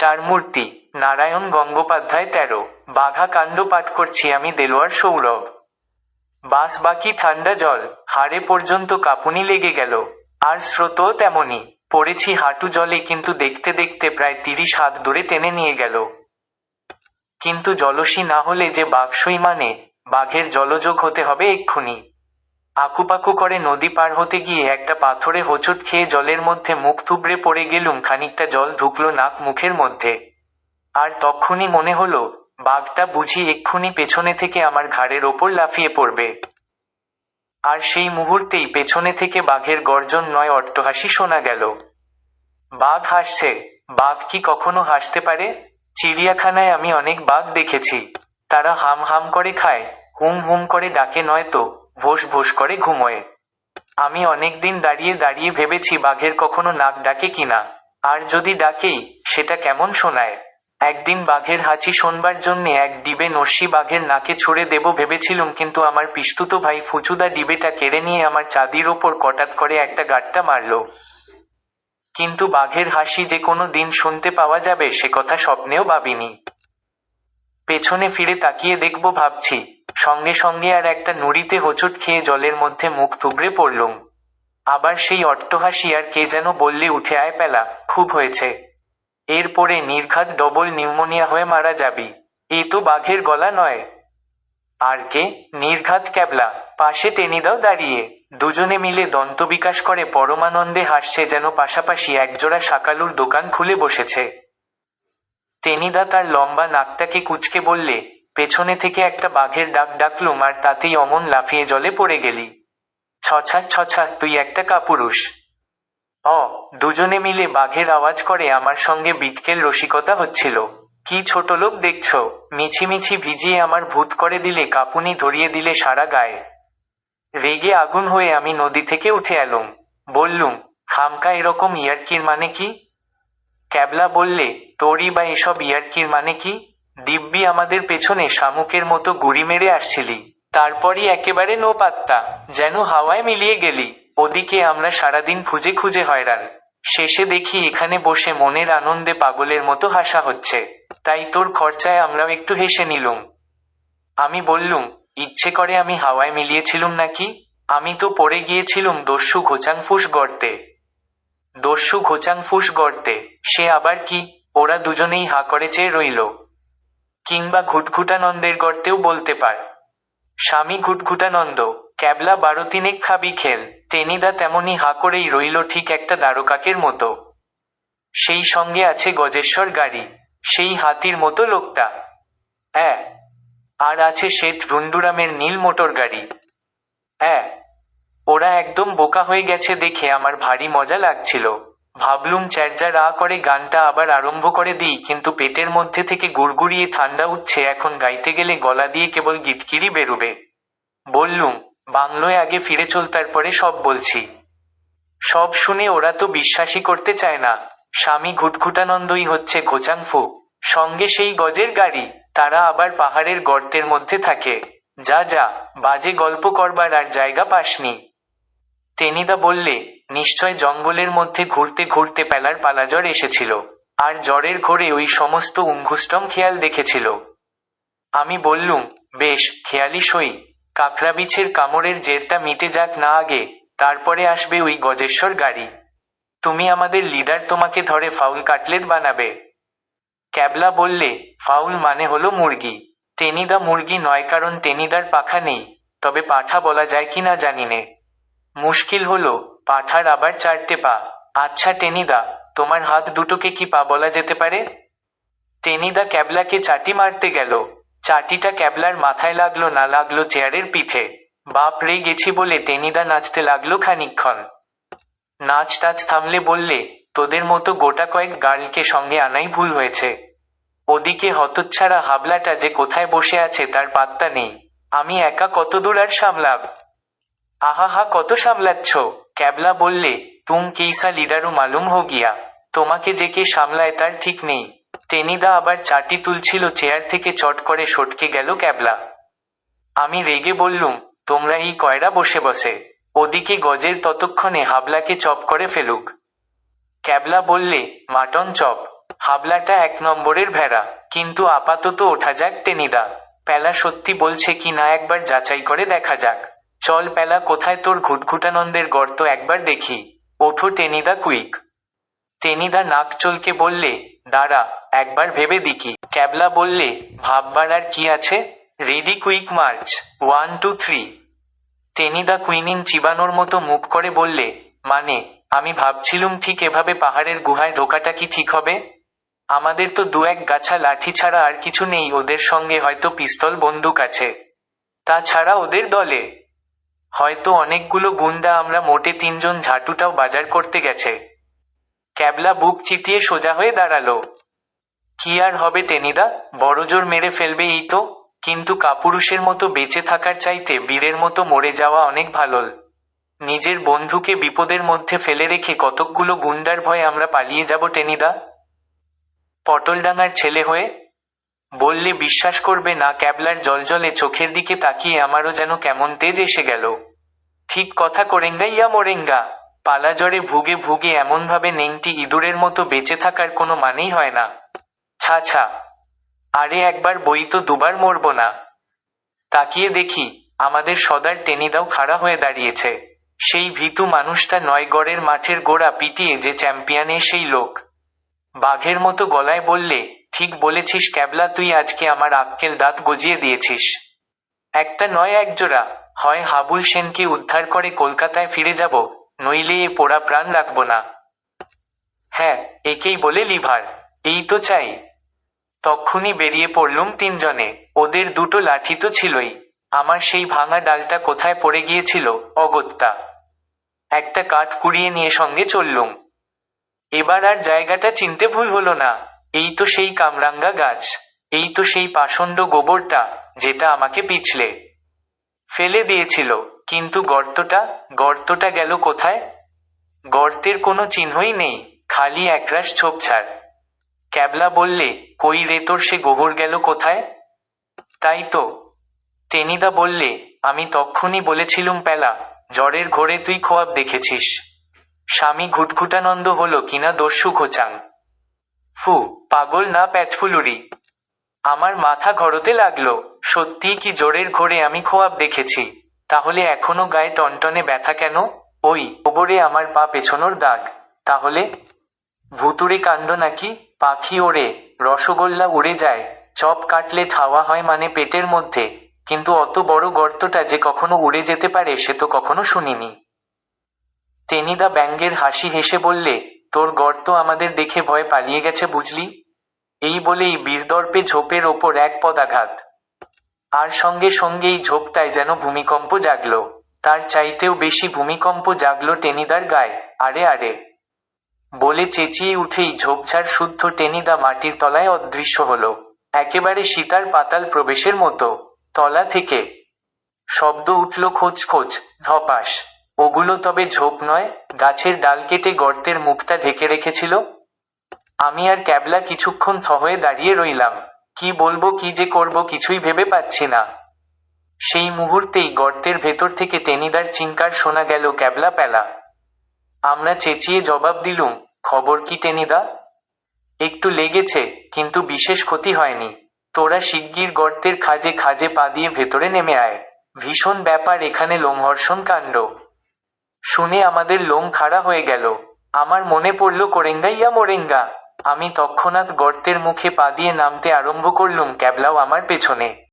চার মূর্তি, নারায়ণ গঙ্গোপাধ্যায় তেরো। বাঘা কাণ্ড পাঠ করছি আমি, দেলোয়ার সৌরভ। বাস বাকি, ঠান্ডা জল, হাড়ে পর্যন্ত কাঁপুনি লেগে গেল। আর স্রোতও তেমনি পড়েছি হাঁটু জলে, কিন্তু দেখতে দেখতে প্রায় তিরিশ হাত দূরে টেনে নিয়ে গেল। কিন্তু জলসী না হলে যে বাঘসই মানে বাঘের জলযোগ হতে হবে এক্ষুনি। আকুপাকু করে নদী পার হতে গিয়ে একটা পাথরে হোঁচট খেয়ে জলের মধ্যে মুখ থুবড়ে পড়ে গেলুম, খানিকটা জল ঢুকলো নাক মুখের মধ্যে। আর তক্ষুনি মনে হলো, বাঘটা বুঝি এক্ষুনি পেছনে থেকে আমার ঘাড়ের ওপর লাফিয়ে পড়বে। আর সেই মুহূর্তেই পেছনে থেকে বাঘের গর্জন নয় অট্টহাসি শোনা গেল। বাঘ হাসছে, বাঘ কি কখনো হাসতে পারে? চিড়িয়াখানায় আমি অনেক বাঘ দেখেছি। তারা হাম হাম করে খায়, হুম হুম করে ডাকে নয়তো। ভোস ভোস করে ঘুমোয়। আমি অনেকদিন দাঁড়িয়ে দাঁড়িয়ে ভেবেছি বাঘের কখনো নাক ডাকে কিনা। আর যদি ডাকেই, সেটা কেমন শোনায়? একদিন বাঘের হাঁচি শোনবার জন্য এক ডিবে নস্যি বাঘের নাকে ছুড়ে দেব ভেবেছিলুম, কিন্তু আমার পিস্তুত ভাই ফুচুদা ডিবেটা কেড়ে নিয়ে আমার চাঁদির ওপর কটাত করে একটা গাট্টা মারল। কিন্তু বাঘের হাসি যে কোনো দিন শুনতে পাওয়া যাবে, সে কথা স্বপ্নেও ভাবিনি। পেছনে ফিরে তাকিয়ে দেখব ভাবছি সঙ্গে সঙ্গে আর একটা নুড়িতে হোঁচট খেয়ে জলের মধ্যে মুখ থুবড়ে পড়লুম। আবার সেই অট্টহাসি আর কে যেন বললে উঠে আয় পেলা, খুব হয়েছে। এরপরে নির্ঘাত ডবল নিউমোনিয়া হয়ে মারা যাবি। এ তো বাঘের গলা নয়। আর কে? নির্ঘাত ক্যাবলা, পাশে টেনিদাও দাঁড়িয়ে। দুজনে মিলে দন্তবিকাশ করে পরমানন্দে হাসছে যেন পাশাপাশি একজোড়া শাকালুর দোকান খুলে বসেছে। টেনিদা তার লম্বা নাকটাকে কুচকে বললে পেছনে থেকে একটা বাঘের ডাক ডাকলুম আর তাতেই অমন লাফিয়ে জলে পড়ে গেলি। ছছা ছছা তুই একটা কাপুরুষ। অ, দুজনে মিলে বাঘের আওয়াজ করে আমার সঙ্গে বিটকেল রসিকতা হচ্ছিল। কি ছোট লোক দেখছ মিছিমিছি ভিজিয়ে আমার ভূত করে দিলে, কাপুনি ধরিয়ে দিলে সারা গায়ে। রেগে আগুন হয়ে আমি নদী থেকে উঠে এলুম। বললুম, খামকা এরকম ইয়ার্কির মানে কি? ক্যাবলা বললে, তোরই বা এসব ইয়ার্কির মানে কি? দিব্যি আমাদের পেছনে শামুকের মতো গুড়ি মেরে আসছিলি। তারপরই একেবারে নো পাত্তা, যেন হাওয়ায় মিলিয়ে গেলি। ওদিকে আমরা সারাদিন খুঁজে খুঁজে হয়রান। শেষে দেখি এখানে বসে মনের আনন্দে পাগলের মতো হাসা হচ্ছে। তাই তোর খরচায় আমরাও একটু হেসে নিলুম। আমি বললুম, ইচ্ছে করে আমি হাওয়ায় মিলিয়েছিলুম নাকি? আমি তো পড়ে গিয়েছিলুম দস্যু ঘোচাংফুস গর্তে। দস্যু ঘোচাংফুস গর্তে, সে আবার কি? ওরা দুজনেই হা করে চেয়ে রইল। কিংবা ঘুটঘুটানন্দের গর্তেও বলতে পার। স্বামী ঘুটঘুটানন্দ, ক্যাবলা বারো তিনেক খাবি খেল, টেনিদা তেমনি হা করেই রইল ঠিক একটা দ্বারকাকের মতো। সেই সঙ্গে আছে গজেশ্বর গাড়ি, সেই হাতির মতো লোকটা। হ্যাঁ আর আছে শেঠ রুন্ডুরামের নীল মোটর গাড়ি। হ্যাঁ ওরা একদম বোকা হয়ে গেছে দেখে আমার ভারী মজা লাগছিল। ভাবলুম চ্যারজা রা করে গানটা আবার আরম্ভ করে দিই, কিন্তু পেটের মধ্যে থেকে গুড়গুড়িয়ে ঠান্ডা উঠছে, এখন গাইতে গেলে গলা দিয়ে কেবল গিটকিরি বেরোবে। বললুম, বাংলোয় আগে ফিরে চল, তারপরে সব বলছি। সব শুনে ওরা তো বিশ্বাসই করতে চায় না। স্বামী ঘুটঘুটানন্দই হচ্ছে ঘোচাংফু সঙ্গে সেই গজের গাড়ি, তারা আবার পাহাড়ের গর্তের মধ্যে থাকে। যা যা, বাজে গল্প করবার আর জায়গা পাসনি। টেনিদা বললে, নিশ্চয় জঙ্গলের মধ্যে ঘুরতে ঘুরতে পেলার পালাজ্বর এসেছিল, আর জ্বরের ঘোরে ওই সমস্ত উঙ্ঘুষ্টম খেয়াল দেখেছিল। আমি বললুম, বেশ খেয়ালি সই। কাকড়া বিছের কামড়ের জেরটা মিটে যাক না আগে, তারপরে আসবে ওই গজেশ্বর গাড়ি। তুমি আমাদের লিডার তোমাকে ধরে ফাউল কাটলেট বানাবে। ক্যাবলা বললে, ফাউল মানে হলো মুরগি। টেনিদা মুরগি নয় কারণ টেনিদার পাখা নেই, তবে পাঠা বলা যায় কি না জানি নে। মুশকিল হলো, পাঠার আবার চারটে পা। আচ্ছা টেনিদা, তোমার হাত দুটোকে কি পা বলা যেতে পারে? টেনিদা ক্যাবলাকে চাটি মারতে গেল। চাটিটা ক্যাবলার মাথায় লাগল, না লাগল চেয়ারের পিঠে। বাপ রে, গেছি বলে টেনিদা নাচতে লাগল খানিকক্ষণ। নাচ টাচ থামলে বললে, তোদের মতো গোটা কয়েক গার্লকে সঙ্গে আনাই ভুল হয়েছে। ওদিকে হতচ্ছাড়া হাবলাটা যে কোথায় বসে আছে তার পাত্তা নেই। আমি একা কত দূর আর সামলাব? আহা হা, কত সামলাচ্ছ। ক্যাবলা বললে, তুম কেইসা লিডারু মালুম হো গিয়া? তোমাকে যে কে সামলায় তার ঠিক নেই। টেনিদা আবার চাটি তুলছিল, চেয়ার থেকে চট করে সটকে গেল ক্যাবলা। আমি রেগে বললুম, তোমরা এই কয়রা বসে বসে? ওদিকে গজের ততক্ষণে হাবলাকে চপ করে ফেলুক। ক্যাবলা বললে, মাটন চপ। হাবলাটা এক নম্বরের ভেড়া, কিন্তু আপাতত ওঠা যাক টেনিদা। প্যালা সত্যি বলছে কি না একবার যাচাই করে দেখা যাক। চল পেলা, কোথায় তোর ঘুটঘুটানন্দের গর্ত? একবার দেখি। ওঠো টেনিদা কুইক। টেনিদা নাক চলকে বললে, দাঁড়া, একবার ভেবে দেখি। ক্যাবলা বললে, ভাববার আর কি আছে? Ready quick march, one, two, three. Tenida quinine চিবানোর মতো মুখ করে বললে মানে আমি ভাবছিলুম ঠিক এভাবে পাহাড়ের গুহায় ঢোকাটা কি ঠিক হবে? আমাদের তো দু এক গাছা লাঠি ছাড়া আর কিছু নেই, ওদের সঙ্গে হয়তো পিস্তল বন্দুক আছে। তাছাড়া ওদের দলে হয়তো অনেকগুলো গুন্ডা আমরা মোটে তিনজন ঝাঁটুটাও বাজার করতে গেছে। ক্যাবলা বুক চিতিয়ে সোজা হয়ে দাঁড়াল। কি আর হবে টেনিদা? বড়জোর মেরে ফেলবে এই তো। কিন্তু কাপুরুষের মতো বেঁচে থাকার চাইতে বীরের মতো মরে যাওয়া অনেক ভালো নিজের বন্ধুকে বিপদের মধ্যে ফেলে রেখে কতকগুলো গুন্ডার ভয়ে আমরা পালিয়ে যাব টেনিদা? পটলডাঙ্গার ছেলে হয়ে বললে, বিশ্বাস করবে না, ক্যাবলার জলজলে চোখের দিকে তাকিয়ে আমারও যেন কেমন তেজ এসে গেল। ঠিক কথা করেঙ্গা, ইয়া মোরেঙ্গা। পালা জ্বরে ভুগে ভুগে এমনভাবে নেংটি ইঁদুরের মতো বেঁচে থাকার কোনো মানেই হয় না। ছা ছা। আরে একবার বই তো দুবার মরব না। তাকিয়ে দেখি, আমাদের সদার টেনিদাও খাড়া হয়ে দাঁড়িয়েছে। সেই ভীতু মানুষটা নয়গড়ের মাঠের গোড়া পিটিয়ে যে চ্যাম্পিয়নে সেই লোক। বাঘের মতো গলায় বললে ঠিক বলেছিস, ক্যাবলা, তুই আজকে আমার আক্কেল দাঁত গজিয়ে দিয়েছিস। একটা নয় একজোড়া হয় হাবুল সেনকে উদ্ধার করে কলকাতায় ফিরে যাব, নইলে এ পোড়া প্রাণ রাখব না। হ্যাঁ একেই বলে লিভার। এই তো চাই। তক্ষুনি বেরিয়ে পড়লুম তিনজনে। ওদের দুটো লাঠি তো ছিলই। আমার সেই ভাঙা ডালটা কোথায় পড়ে গিয়েছিল, অগত্যা। একটা কাঠ কুড়িয়ে নিয়ে সঙ্গে চললুম। এবার আর জায়গাটা চিনতে ভুল হলো না। এই তো সেই কামরাঙ্গা গাছ, এই তো সেই পাষণ্ড গোবরটা যেটা আমাকে পিছলে। ফেলে দিয়েছিল, কিন্তু গর্তটা গর্তটা গেল কোথায়? গর্তের কোনো চিহ্নই নেই, খালি একরাশ ছোপছাড় ক্যাবলা বললে, কই রে তোর সে গোবর গেল কোথায়? তাই তো। টেনিদা বললে, আমি তক্ষুনি বলেছিলুম পেলা, জ্বরের ঘোরে তুই খোয়াব দেখেছিস। স্বামী ঘুটঘুটানন্দ হলো কিনা দস্যু ঘোচাং ফু পাগল না প্যাটফুলুরি। আমার মাথা ঘরতে লাগল। সত্যিই কি জোরের ঘোরে আমি খোয়াব দেখেছি। তাহলে এখনও গায়ে টনটনে ব্যথা কেন? ওই ওবরে আমার পা পেছনোর দাগ। তাহলে? ভুতুড়ে কাণ্ড নাকি? পাখি ওড়ে, রসগোল্লা উড়ে যায়। চপ কাটলে ঠাওয়া হয় মানে পেটের মধ্যে। কিন্তু অত বড় গর্তটা যে কখনো উড়ে যেতে পারে সে তো কখনো শুনিনি। টেনিদা ব্যাঙ্গের হাসি হেসে বললে তোর গর্ত আমাদের দেখে ভয় পালিয়ে গেছে বুঝলি? এই বলেই বীরদর্পে ঝোপের ওপর এক পদাঘাত আর সঙ্গে সঙ্গেই ঝোপটায় যেন ভূমিকম্প জাগলো। তার চাইতেও বেশি ভূমিকম্প জাগলো টেনিদার গায়ে, আরে আরে। বলে চেঁচিয়ে উঠেই ঝোপঝাড় শুদ্ধ টেনিদা মাটির তলায় অদৃশ্য হল। একেবারে সীতার পাতাল প্রবেশের মতো, তলা থেকে। শব্দ উঠল খোঁজ খোঁজ, ধপাস। ওগুলো তবে ঝোপ নয়, গাছের ডাল কেটে গর্তের মুখটা ঢেকে রেখেছিল। আমি আর ক্যাবলা কিছুক্ষণ থ হয়ে দাঁড়িয়ে রইলাম। কি বলব, কি যে করব কিছুই ভেবে পাচ্ছি না। সেই মুহূর্তেই গর্তের ভেতর থেকে টেনিদার চিঙ্কার শোনা গেল ক্যাবলা প্যালা আমরা চেঁচিয়ে জবাব দিলুম, খবর কি টেনিদা? একটু লেগেছে, কিন্তু বিশেষ ক্ষতি হয়নি। তোরা শিগগির গর্তের খাজে খাজে পা দিয়ে ভেতরে নেমে আয়। ভীষণ ব্যাপার এখানে লোমহর্ষণ কাণ্ড। শুনে আমাদের লোম খাড়া হয়ে গেল। আমার মনে পড়ল কোরেঙ্গা ইয়া মোরেঙ্গা। আমি তৎক্ষণাৎ গর্তের মুখে পা দিয়ে নামতে আরম্ভ করলুম, ক্যাবলাও আমার পেছনে।